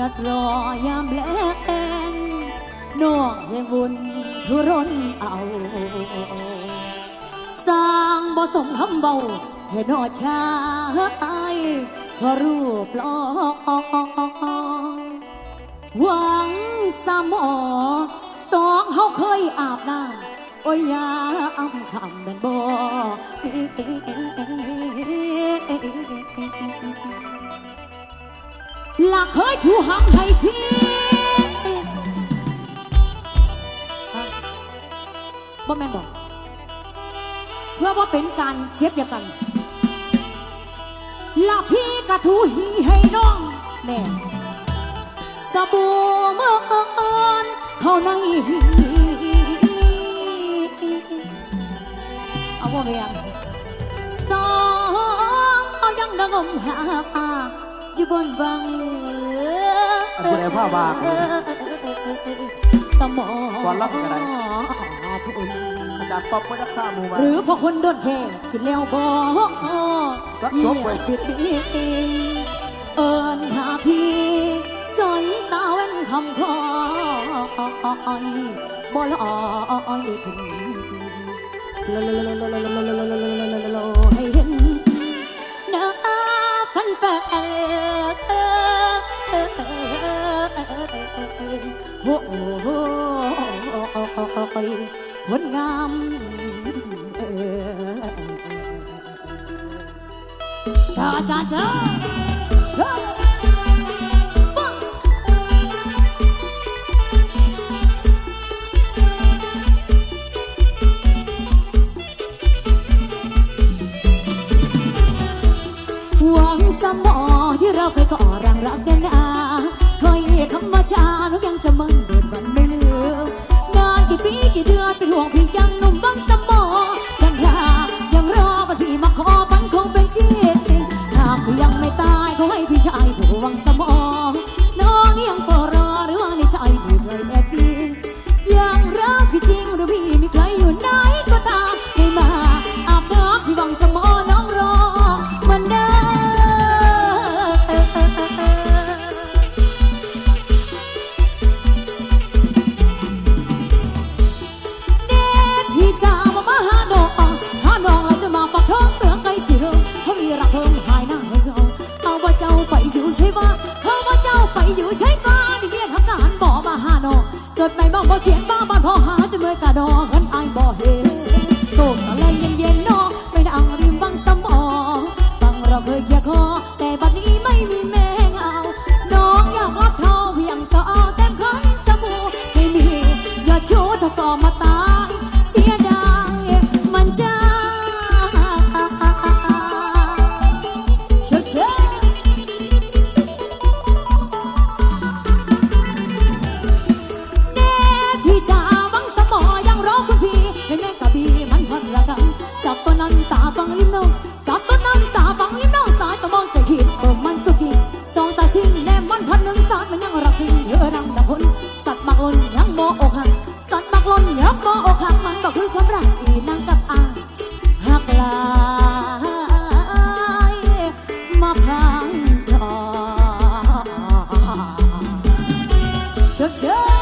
นัดรอยามแลงนอกแห่งบุญทุรนเอา สร้างบ่สมทำเบาให้นอชายเพราะรูปลอหวังสมอสองเขาเคยอาบน้ำโอ้ยยามคำเป็นบ่ หลักเคยถูหังให้พี่ฮะบ่แม่นบอก เพื่อว่าเป็นการเช็ดเดียวกันลาพี่กระทูหีให้น้องแน่สบู่เมื่อเอินเขาในหีเอาว่าเมียงสองเอายังดังอมหา อยู่บนวังผู้ใดผ้าบากเลยสมองก่อนรับกันอะไรผู้อื่นอาจารย์ป๊อปก็จะฆ่าหมูมาหรือพอคนโดนแห่ขึ้นแล้วบอกรับจบไว้ปิดบีเอิญหาพี่จนตาเว้นคำคอยบ่ลอยขึ้น ราเคยก่อรังรักแน่นาเคยคำว่าจานุยังจะมั่นเดินวันไม่ลืมนานกี่ปีกี่เดือนเป็นห่วงพี่ยังหนุ่มหวังสม ไม่ตายขอให้พี่ชา จดหมา เชิ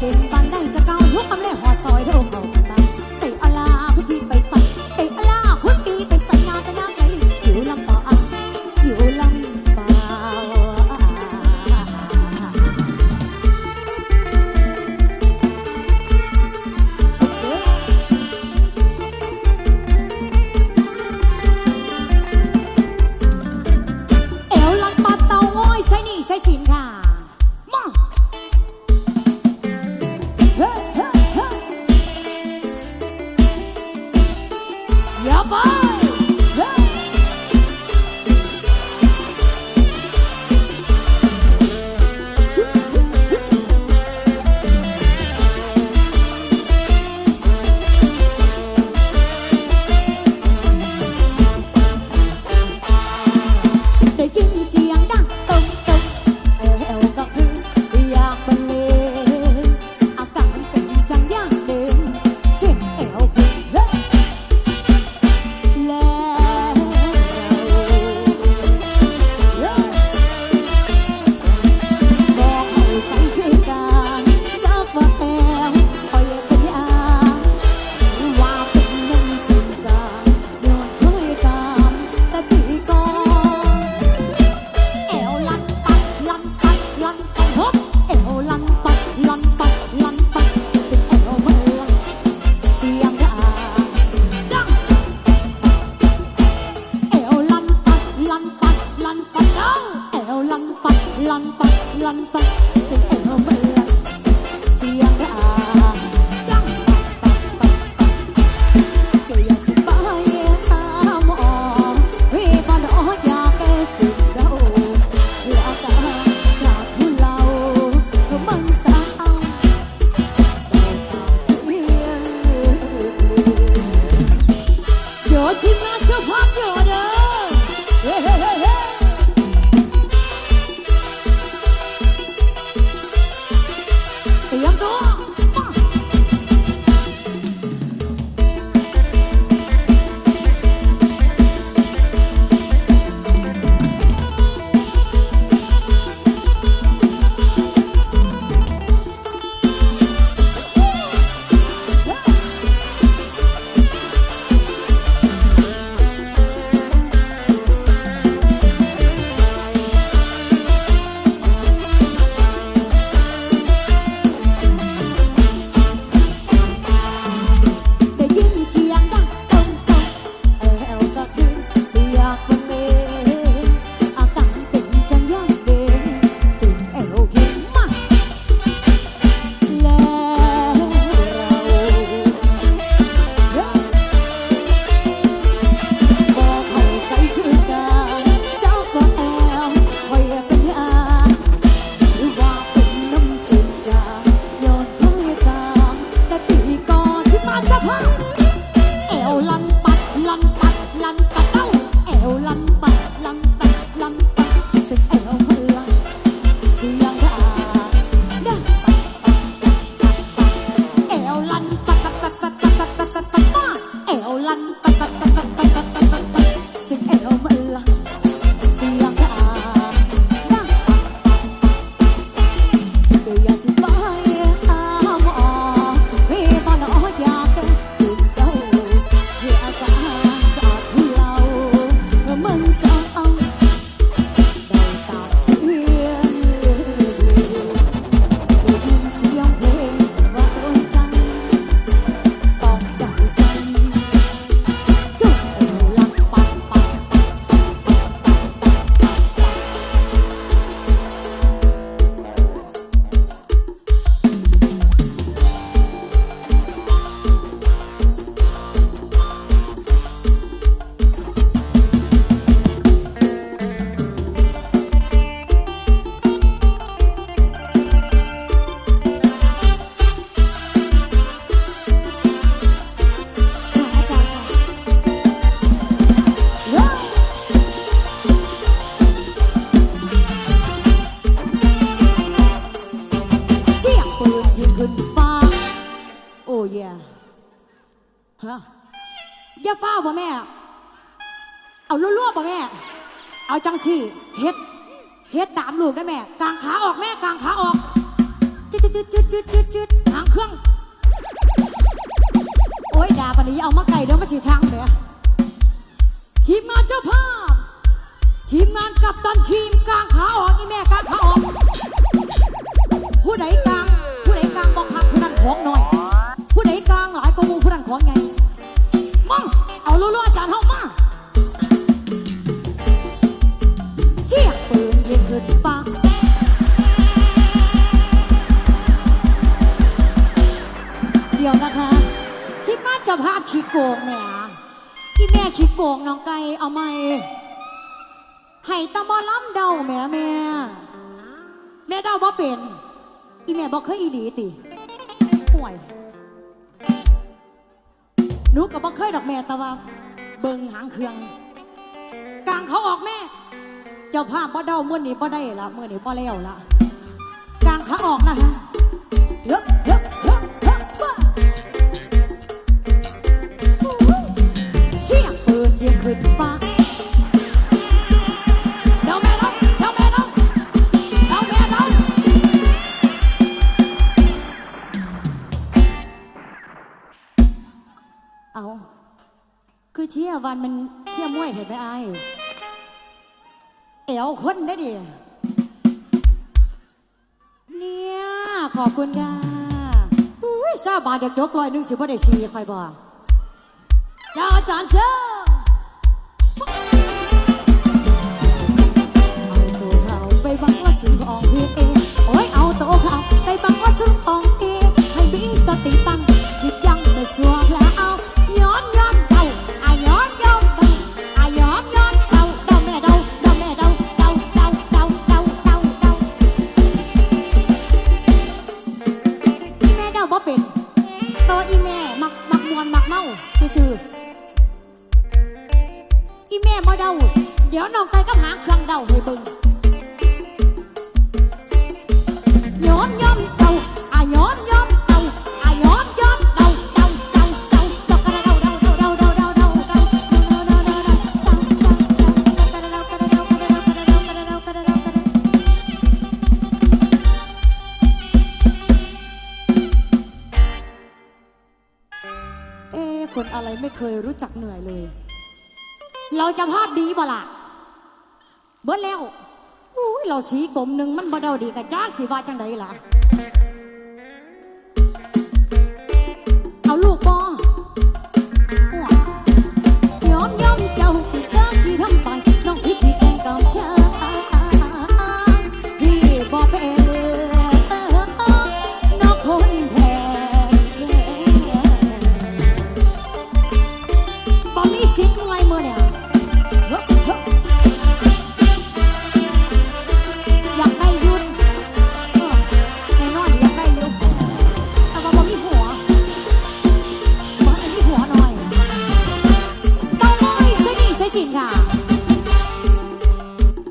สิบปานได้จะเก่ายุคกันแม่หอซอยเด้อเขา Papa. ฮะอย่าฟ้าวบ่แม่ เอาลวกๆบ่แม่ เอาจังสีเฮ็ดเฮ็ดตามลูกได้แม่กางขาออกแม่กางขาออกจุดจืดจืดจืดจืดจืดหางเครื่อง โอ้ยดาปนี้เอามาไก่เดี๋ยวมาสีทางแม่ทีมงานเจ้าภาพ ทีมงานกับตันทีมกางขาออกนี่แม่กางขาออก ผู้ใดกางผู้ใดกางบอกหักผู้นั้นของหน่อย ผู้ใดกาง มูพลังของไงมั่เอาลู่ลูอาจารย์เข้ามาเสียปืนยิงขึ้นฟ้าเดี๋ยวนะคะที่น่าจะภาพขี้โกงแม่อีแม่ขี้โกงน้องไก่เอาไหมให้ตะมอล้ำเดาแม่แม่แม่เดาบ่เป็น อีแม่บอกเคยอีหลีติ นูกับบ่เคยดอกแม่แต่ว่า เบิงหางเครื่องกลางเขาออกแม่ เจ้าภาพบ่เด้ามื่อนี้บ่ได้ละเมื่อนี้บ่แล้วละกลางเขาออกนะฮะ เยวคนได้ดิเนี่ยขอบคุณค่ะอุ้ยซาบาดอยากยกลอยนึ่งสิบ่ได้สีครบอกจ้าอาจาร์เชิญ ย้อนย้อมเตาอาย้อนย้อมเตาอาย้อนย้อมเตาเตาเกะเดาเดาเดาเดาเดาเดาเาเดาเดาเสีกลมหนึ่งมันบ่เดาดีกับจ้าสีว่าจังไดล่ะ